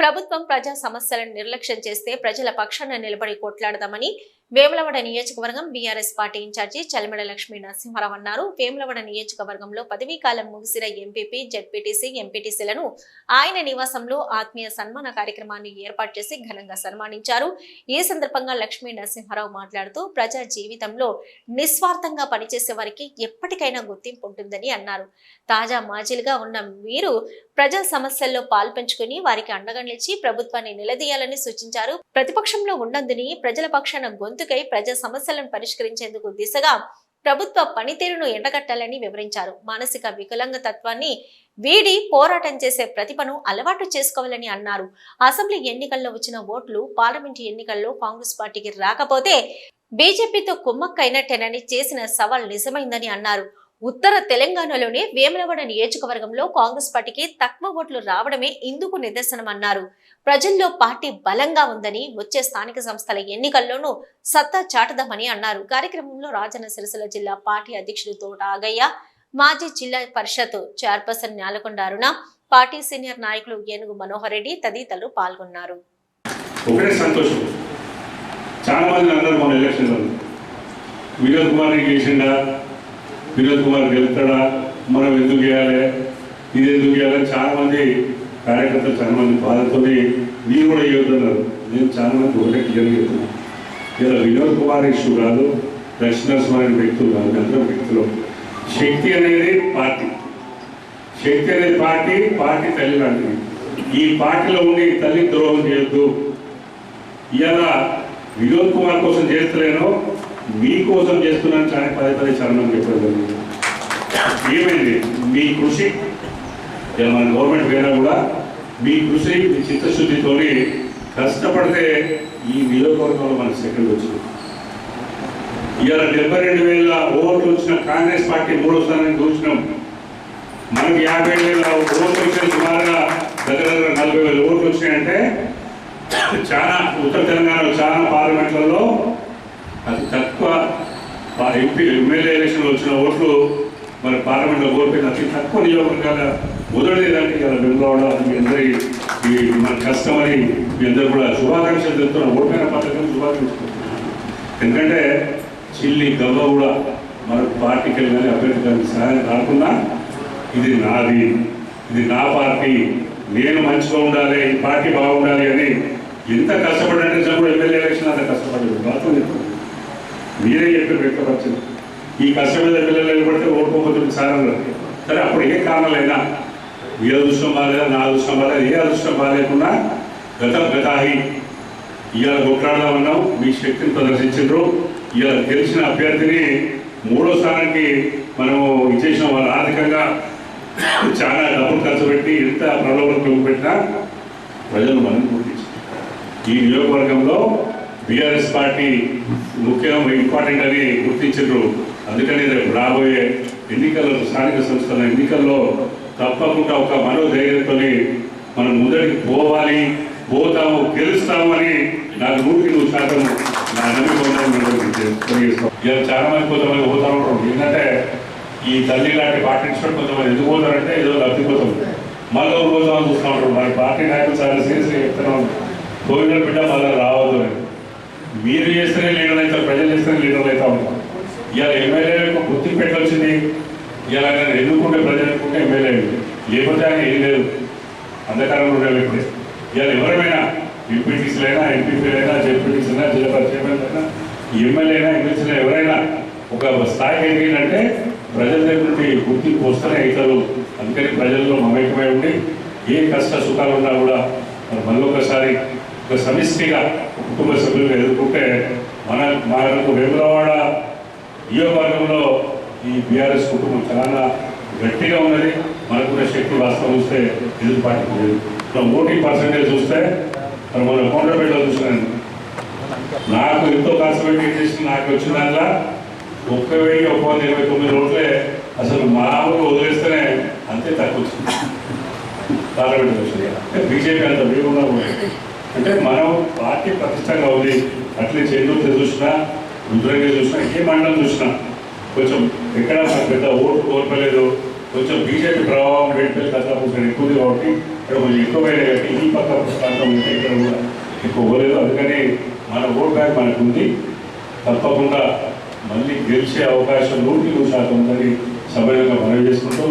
ప్రభుత్వం ప్రజా సమస్యలను నిర్లక్ష్యం చేస్తే ప్రజల పక్షాన నిలబడి కొట్లాడదామని వేములవాడ నియోజకవర్గం BRS party incharge Chalimeda Lakshmi Narasimharao అన్నారు. వేములవాడ నియోజకవర్గంలో పదవీ కాలం ముగిసిన ఎంపీపీ జడ్పీటీసీ ఎంపీటీసీలను ఆయన నివాసంలో ఆత్మీయ సన్మాన కార్యక్రమాన్ని ఏర్పాటు చేసి ఘనంగా సన్మానించారు. ఈ సందర్భంగా లక్ష్మీ నరసింహారావు మాట్లాడుతూ ప్రజా జీవితంలో నిస్వార్థంగా పనిచేసే వారికి ఎప్పటికైనా గుర్తింపు ఉంటుందని అన్నారు. తాజా మాజీలుగా ఉన్న మీరు ప్రజా సమస్యల్లో పాల్పంచుకుని వారికి అండగా నిలిచి ప్రభుత్వాన్ని నిలదీయాలని సూచించారు. ప్రతిపక్షంలో ఉన్నందుని ప్రజల పక్షాన గొంతుకై ప్రజా సమస్యలను పరిష్కరించేందుకు దిశగా ప్రభుత్వ పనితీరును ఎండగట్టాలని వివరించారు. మానసిక వికలాంగ తత్వాన్ని వీడి పోరాటం చేసే ప్రతిభను అలవాటు చేసుకోవాలని అన్నారు. అసెంబ్లీ ఎన్నికల్లో వచ్చిన ఓట్లు పార్లమెంటు ఎన్నికల్లో కాంగ్రెస్ పార్టీకి రాకపోతే బీజేపీతో కుమ్మక్కైనట్టేనని చేసిన సవాల్ నిజమైందని అన్నారు. ఉత్తర తెలంగాణలోనే వేములవాడ నియోజకవర్గంలో కాంగ్రెస్ పార్టీకి తక్కువ ఓట్లు రావడమే ఇందుకు నిదర్శనమన్నారు. ప్రజల్లో పార్టీ బలంగా ఉందని వచ్చే స్థానిక సంస్థల ఎన్నికల్లోనూ సత్తా చాటదామని అన్నారు. కార్యక్రమంలో రాజన్న సిరిసిల్ల జిల్లా పార్టీ అధ్యక్షుడు తోట ఆగయ్య మాజీ జిల్లా పరిషత్ chairperson Nelakonda Aruna party senior నాయకులు ఏనుగు మనోహర్ రెడ్డి తదితరులు పాల్గొన్నారు. ఒకటే సంతోషం. చాలా మంది అందరూ మన ఎలక్షన్లో. వినోద్ కుమార్ చేసిండా వినోద్ కుమార్ గెలుస్తాడా? మనం ఎందుకు చేయాలి ఇది ఎందుకు చేయాలి చాలా మంది కార్యకర్తలు చాలా మంది బాధతో మీరు కూడా చెబుతున్నారు నేను చాలా మంది ఒకటే క్లియర్గా చెప్తున్నాను ఇలా వినోద్ కుమార్ ఇష్యూ కాదు దక్షిణస్వామి వ్యక్తులు కాదు అందరం వ్యక్తులు. శక్తి అనేది పార్టీ. శక్తి అనేది పార్టీ పార్టీ తల్లి లాంటిది. ఈ పార్టీలో ఉండి తల్లి ద్రోహం చేయొద్దు. ఇలా వినోద్ కుమార్ కోసం చేస్తలేను మీకోసం చేస్తున్నాను చాలా పదే పదే చరణం చెప్పడం జరిగింది. ఏమైంది? మీ కృషి మన గవర్నమెంట్ పోయినా కూడా మీ కృషి మీ చిత్తశుద్ధితోని కష్టపడితే ఈ నియోజకవర్గంలో మనకు సెకండ్ వచ్చింది. ఇవాళ డెబ్బై రెండు వేల ఓట్లు వచ్చిన కాంగ్రెస్ పార్టీ మూడో స్థానానికి చూసినాం మనకి యాభై వేల ఓట్లు వచ్చిన సుమారుగా దగ్గర దగ్గర నలభై వేల ఓట్లు వచ్చినాయంటే చాలా ఉత్తర తెలంగాణలో చాలా పార్లమెంట్లలో అది తక్కువ. ఎంపీ ఎమ్మెల్యే ఎలక్షన్లో వచ్చిన ఓట్లు మరి పార్లమెంట్లో ఓడిపోయిన అతి తక్కువ నియోజకవర్గాల మొదటిదానికి ఇలా వెనుకోవడం మీ అందరి ఈ మన కష్టమని మీ అందరూ కూడా శుభాకాంక్షలు తెలుపుతున్నాం ఓడిపోయిన పథకం శుభాకాంక్షలు ఎందుకంటే చిల్లి గవ్వ కూడా మన పార్టీకి కానీ అభ్యర్థి కానీ సహాయం కాకుండా ఇది నాది ఇది నా పార్టీ నేను మంచిగా ఉండాలి ఈ పార్టీ బాగుండాలి అని ఎంత కష్టపడినట్టు చెప్పు ఎమ్మెల్యే ఎలక్షన్ అంత కష్టపడలేదు. వాస్తవం చెప్తున్నాను మీరే చెప్పారు వ్యక్తపరిచింది ఈ కష్టం మీద పిల్లలు నిలబడితే ఓడిపోతుంది సారం సరే అప్పుడు ఏ కారణాలైనా మీ అదృష్టం బాగాలేదా నా అదృష్టం బాగాలేదు ఏ అదృష్టం బాగాలేకుండా గత గతాహి ఇవాళ కొట్లాడదామన్నాం మీ శక్తిని ప్రదర్శించారు ఇవాళ గెలిచిన అభ్యర్థిని మూడో స్థానానికి మనము ఇచ్చేసిన. వాళ్ళు ఆర్థికంగా చాలా డబ్బులు ఖర్చు పెట్టి ఎంత ప్రలోభం పెట్టినా ప్రజలు మనం గుర్తించారు ఈ నియోజకవర్గంలో బీఆర్ఎస్ పార్టీ ముఖ్యం ఇంపార్టెంట్ అని గుర్తించారు. అందుకని రేపు రాబోయే ఎన్నికల్లో స్థానిక సంస్థల ఎన్నికల్లో తప్పకుండా ఒక మనోధైర్యంతో మనం ముందరికి పోవాలి పోతాము గెలుస్తాము అని నాకు నూటికి నూరు శాతం నా నమ్మకం ఇలా చాలా మంది కొంతమంది పోతా ఉంటారు ఏంటంటే ఈ తల్లి లాంటి పార్టీ ఇన్స్పెక్టర్ కొంతమంది ఎందుకు పోతారంటే ఏదో లబ్ధి కోసం. మళ్ళీ రోజు చూస్తూ ఉంటారు. మరి పార్టీ నాయకులు చాలా సీరియస్గా చెప్తున్నాం ఉంటారు కోవిడ్ బిడ్డ మళ్ళీ రావద్దు అని. మీరు చేస్తేనే లీడర్ అవుతారు ప్రజలు చేస్తేనే లీడర్లు అవుతా ఉంటారు ఇవాళ ఎమ్మెల్యేలకు గుర్తింపు పెట్టొచ్చింది ఇవాళ ఆయన ఎన్నుకుంటే ప్రజలు ఎన్నుకుంటే ఎమ్మెల్యే లేకపోతే ఆయన ఏం లేదు. అంధకారంలో ఉండే ఇప్పుడే ఇవాళ ఎవరైనా ఎంపీటీసీలైనా ఎంపీపీలైనా జెడ్పీటీసీలైనా జిల్లా పరిచయం అయినా ఎమ్మెల్యే అయినా ఎమ్మెల్సీలు ఎవరైనా ఒక స్థాయికి ఎదిగినంటే ప్రజల దగ్గర గుర్తింపు వస్తూనే అవుతారు. అందుకని ప్రజల్లో మమేకమై ఉండి ఏ కష్ట సుఖాలు ఉన్నా కూడా మరి మళ్ళీ ఒకసారి ఒక సమిష్టిగా కుటుంబ సభ్యులుగా ఎదుర్కొంటే మన మనకు వేములవాడ నియోజకవర్గంలో ఈ బీఆర్ఎస్ కుటుంబం చాలా గట్టిగా ఉన్నది. మనకున్న శక్తి వాస్తవం చూస్తే ఎదురు పార్టీకి లేదు. మన ఓటింగ్ పర్సంటేజ్ చూస్తే మన కొండపేటలో చూసినాను నాకు ఎంతో కాన్సన్ట్రేట్ చేసి నాకు వచ్చిన దాంట్లో ఒక్క వెయ్యి ఒక్క వంద ఇరవై తొమ్మిది రోడ్లే అసలు మామూలుగా వదిలేస్తేనే అంతే తక్కువ వచ్చింది. పార్లమెంట్ వచ్చింది బీజేపీ అంత వేగున్నా అంటే మనం పార్టీ ప్రతిష్టంగా ఉంది అట్లే చెన్నూరు చూసినా రుద్రంగా చూసినా ఏ మండలం చూసినా కొంచెం ఎక్కడ పెద్ద ఓటు కోల్పోలేదు. కొంచెం బీజేపీ ప్రభావం రెండు కథాపూసలు ఎక్కువ ఉంది కాబట్టి ఇక్కడ కొంచెం ఎక్కువైనా కాబట్టి ఈ పక్క ప్రాంతం ఉంటే ఇక్కడ కూడా ఎక్కువ పోలేదు. అందుకని మన ఓట్ బ్యాంక్ మనకు ఉంది తప్పకుండా మళ్ళీ గెలిచే అవకాశం నూటికి నూరు శాతం ఉందని సమయంగా మనవి చేసుకుంటూ